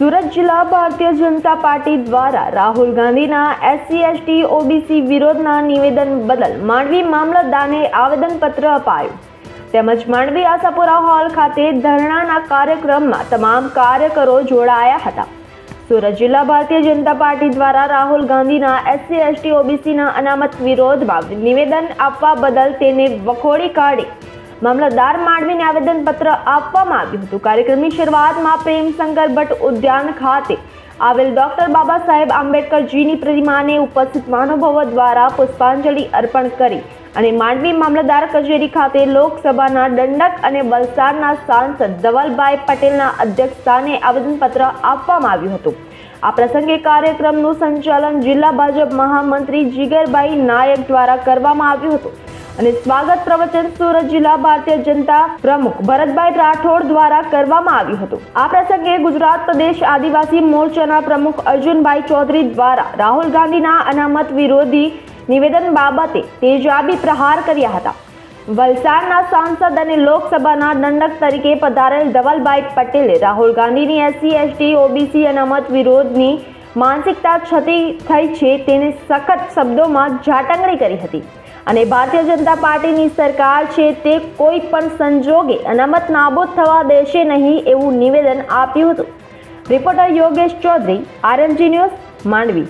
સુરત જિલ્લા ભારતીય જનતા પાર્ટી દ્વારા રાહુલ ગાંધીના એસસી, એસટી, ઓબીસી વિરોધના નિવેદન બદલ માંડવી મામલતદારને આવેદનપત્ર અપાયું. તેમજ માંડવી આશાપુરા હોલ ખાતે ધરણાના કાર્યક્રમમાં તમામ કાર્યકરો જોડાયા હતા. સુરત જિલ્લા ભારતીય જનતા પાર્ટી દ્વારા રાહુલ ગાંધીના એસસી, એસટી, ઓબીસીના અનામત વિરોધમાં નિવેદન આપવા બદલ તેને વખોડી કાઢી મામલતદાર માંડવીને આવેદનપત્ર આપવામાં આવ્યું હતું. કાર્યક્રમની શરૂઆતમાં પ્રેમશંકર ભટ્ટ ઉદ્યાન ખાતે આવેલ ડોક્ટર બાબા સાહેબ આંબેડકરજીની પ્રતિમાને ઉપસ્થિત મહાનુભાવો દ્વારા પુષ્પાંજલિ અર્પણ કરી અને માંડવી મામલતદાર કચેરી ખાતે લોકસભાના દંડક અને વલસાડના સાંસદ ધવલભાઈ પટેલના અધ્યક્ષસ્થાને આવેદનપત્ર આપવામાં આવ્યું હતું. આ પ્રસંગે કાર્યક્રમનું સંચાલન જિલ્લા ભાજપ મહામંત્રી જીગરભાઈ નાયક દ્વારા કરવામાં આવ્યું હતું. અને સ્વાગત પ્રવચન સુરત જિલ્લા ભારતીય જનતા પ્રમુખ ભરતભાઈ રાઠોડ દ્વારા કરવામાં આવ્યું હતું. આ પ્રસંગે ગુજરાત પ્રદેશ આદિવાસી મોરચાના પ્રમુખ અર્જુનભાઈ ચૌધરી દ્વારા રાહુલ ગાંધીના અનામત વિરોધી નિવેદન બાબતે તેજાબી પ્રહાર કર્યા હતા. વલસાડના સાંસદ અને લોકસભાના દંડક તરીકે પધારેલ ધવલભાઈ પટેલે રાહુલ ગાંધીની એસસી, એસટી, ઓબીસી અનામત વિરોધની માનસિકતા છતી થઈ છે તેને સખત શબ્દોમાં જાટંગણી કરી હતી. અને ભારતીય જનતા પાર્ટીની સરકાર છે તે કોઈ પણ સંજોગે અનામત નાબૂદ થવા દેશે નહીં એવું નિવેદન આપ્યું હતું. Reporter Yogesh Chaudhary, RMG news, Mandvi.